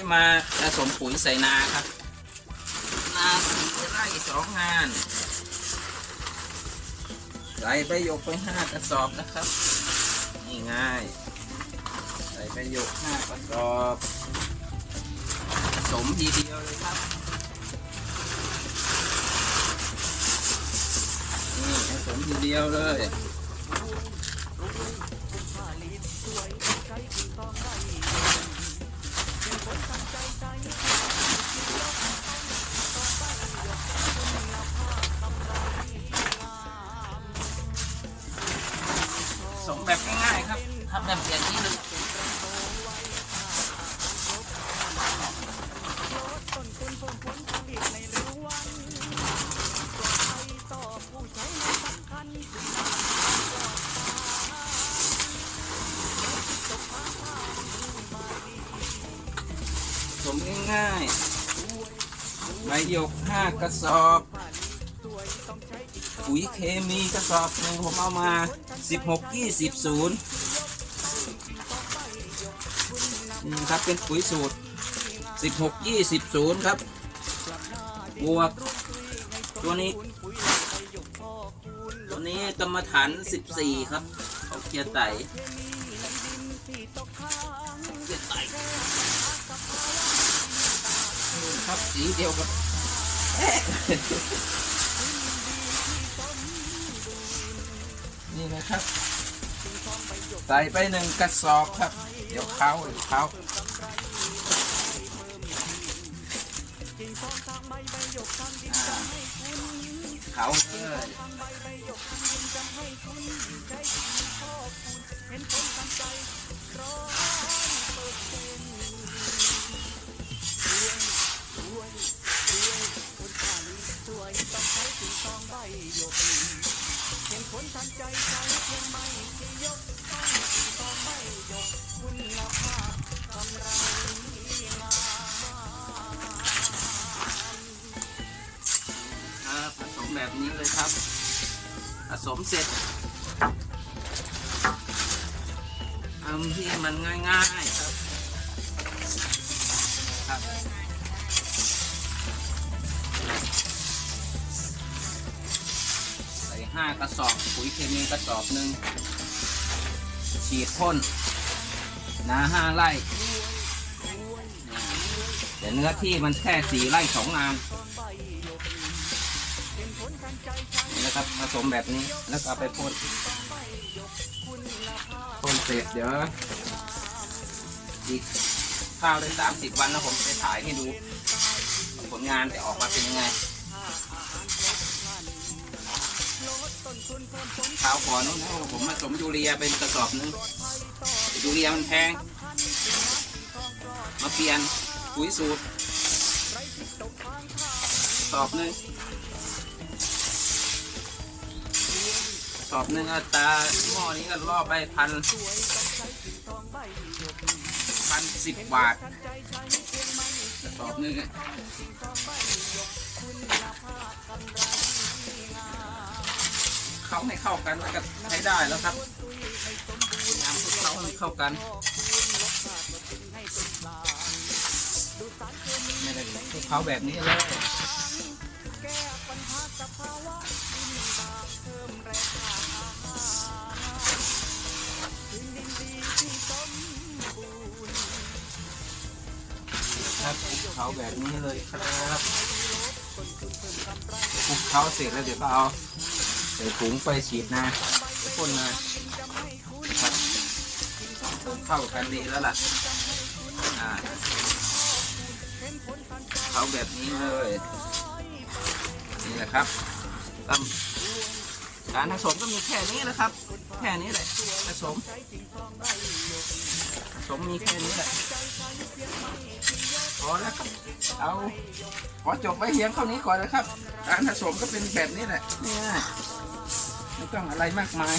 ให้มาผสมปุ๋ยใส่นาครับ นาสี่ไร่สองงานใส่ใบหยกไปห้ากระสอบนะครับนี่ง่าย ใส่ใบหยกห้ากระสอบผสมทีเดียวเลยครับนี่ผสมทีเดียวเลย ง่ายๆครับทำแบบอย่างนี้เลยสมง่ายๆใบหยกห้ากระสอบ ปุ๋ยเคมีกระสอบหนึ่งผมเอามา 16 20ศูนย์นี่ครับเป็นปุ๋ยสูตร 16 20ศูนย์ครับ บวก ตัวนี้ ตัวนี้กรรมฐาน 14 ครับเขาเกียร์ไตเกียร์ไตครับสีเดียวกับ ครับ ใส่ไปหนึ่งกระสอบครับ เดี๋ยวเขาเดี๋ยวเขาเขาเลย แบบนี้เลยครับ ผสมเสร็จทำที่มันง่ายๆครับครับใส่ห้ากระสอบปุ๋ยเคมีกระสอบหนึ่งฉีดพ่นนาห้าไร่แต่เนื้อที่มันแค่สี่ไร่สองงาน นะครับผสมแบบนี้แล้วก็เอาไปพ่นพ่นเสร็จเดี๋ยวอีกข้าวได้สามสิบวันแล้วผมจะไปถ่ายให้ดู ผลงานจะออกมาเป็นยังไงข้าวก่อนนู้นนะผมผสมยูเรียเป็นกระสอบนึงยูเรียมันแพง มาเปลี่ยนปุ๋ยสูตร สอบนึง สอบหนึ่งอัตราหม้อนี้ก็ล่อไปพันพันสิบบาทสอบหนึ่งเขาให้เข้ากันแล้วก็ใช้ได้แล้วครับยามเขาให้เข้ากันไม่ได้เขาแบบนี้เลย ครับคลุกเขาแบบนี้เลยครับคลุกเขาเสร็จแล้วเดี๋ยวก็เอาใส่ถุงไปฉีดนาพ่นนาครับเข้ากันดีแล้วล่ะอ่าเขาแบบนี้เลยนี่แหละครับตาม การผสมก็มีแค่นี้แหละครับ แค่นี้แหละผสมผสมมีแค่นี้แหละพอแล้วครับเอาขอจบไว้เพียงเท่านี้ก่อนนะครับ การผสมก็เป็นแบบนี้แหละไม่ต้องอะไรมากมาย